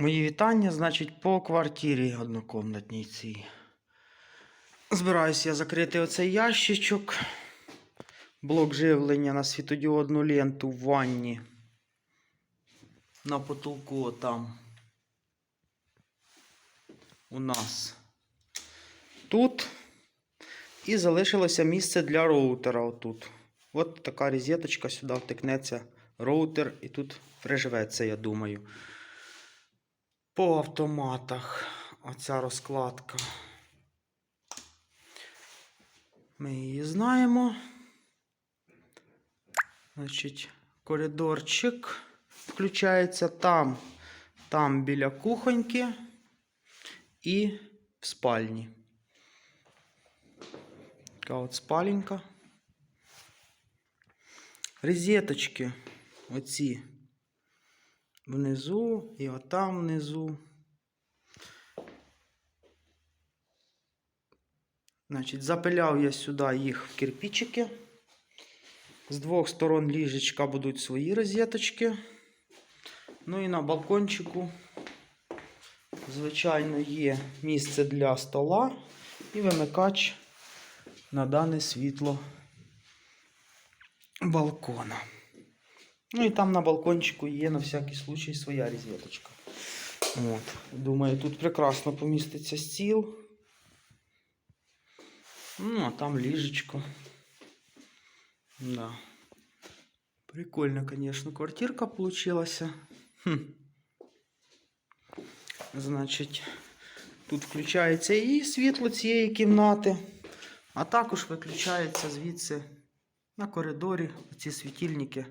Мої вітання, значить, по квартирі однокомнатній цій. Збираюся я закрити оцей ящичок. Блок живлення на світодіодну ленту в ванні. На потолку там. У нас. Тут. І залишилося місце для роутера отут. От така розеточка сюди втикнеться роутер і тут приживеться, я думаю. По автоматах оця розкладка. Ми її знаємо. Значить, коридорчик включається там, там біля кухоньки і в спальні. Така от спаленька. Розеточки оці внизу і отам внизу. Значить, запиляв я сюди їх в кирпичики. З двох сторон ліжечка будуть свої розеточки. Ну і на балкончику, звичайно, є місце для стола і вимикач на дане світло балкона. Ну і там на балкончику є на всякий случай своя розеточка. От. Думаю, тут прекрасно поміститься стіл. Ну, а там ліжечко. Да. Прикольно, конечно, квартирка получилася. Хм. Значить, тут включається і світло цієї кімнати, а також виключається звідси на коридорі ці світильники,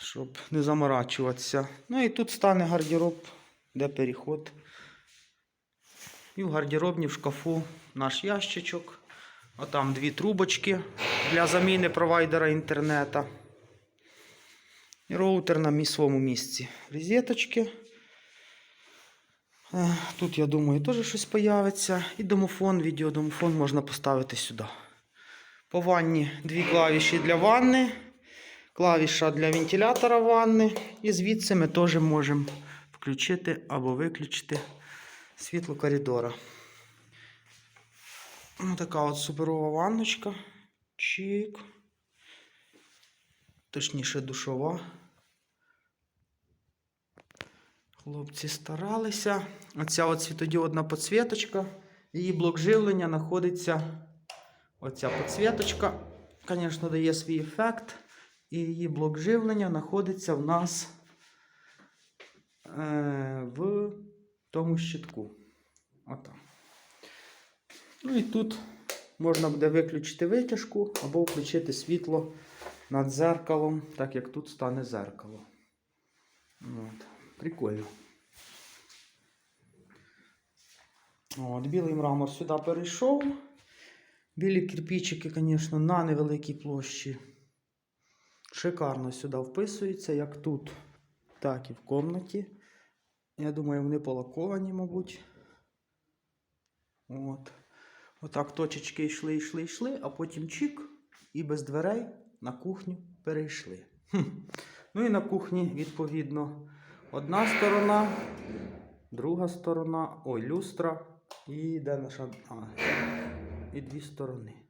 щоб не заморачуватися. Ну і тут стане гардероб, де переход. І в гардеробні в шкафу наш ящичок. Отам дві трубочки для заміни провайдера інтернету. І роутер на своєму місці. Розеточки. Е, Тут, я думаю, теж щось появиться. І домофон, відеодомофон можна поставити сюди. По ванні дві клавіші для ванни, клавіша для вентилятора ванни. І звідси ми теж можемо включити або виключити світло коридора. Ось така от суперова ванночка. Чик. Точніше, душова. Хлопці старалися. Оця от світодіодна підсвіточка. Її блок живлення знаходиться. Оця підсвіточка, звісно, дає свій ефект. І її блок живлення знаходиться в нас е, в тому щитку. Отам. Ну і тут можна буде виключити витяжку або включити світло над дзеркалом, так як тут стане зеркало. От. Прикольно. От, білий мрамор сюди перейшов. Білі кирпичики, звісно, на невеликій площі. Шикарно сюди вписується, як тут, так і в комнаті. Я думаю, вони полаковані, мабуть. От. Отак точечки йшли, йшли, йшли, а потім чик і без дверей на кухню перейшли. Хм. Ну і на кухні, відповідно, одна сторона, друга сторона, ой, люстра і де наша. А, і дві сторони.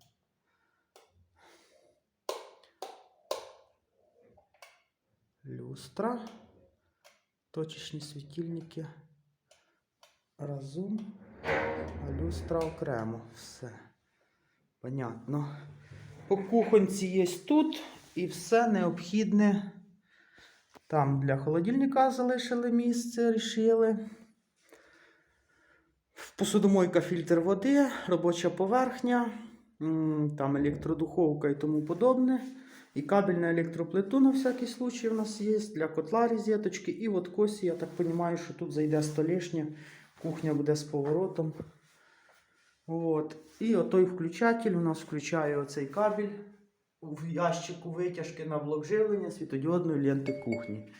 Люстра, точечні світильники разом, а люстра окремо. Все. Понятно. По кухонці є тут і все необхідне. Там для холодильника залишили місце, рішили. Посудомойка, фільтр води, робоча поверхня, там електродуховка і тому подобне. І кабель на електроплиту на всякий случай у нас є для котла розеточки. І от косі, я так розумію, що тут зайде столешня, кухня буде з поворотом. От. І отой включатель у нас включає оцей кабель в ящику витяжки на блок живлення світодіодної ленти кухні.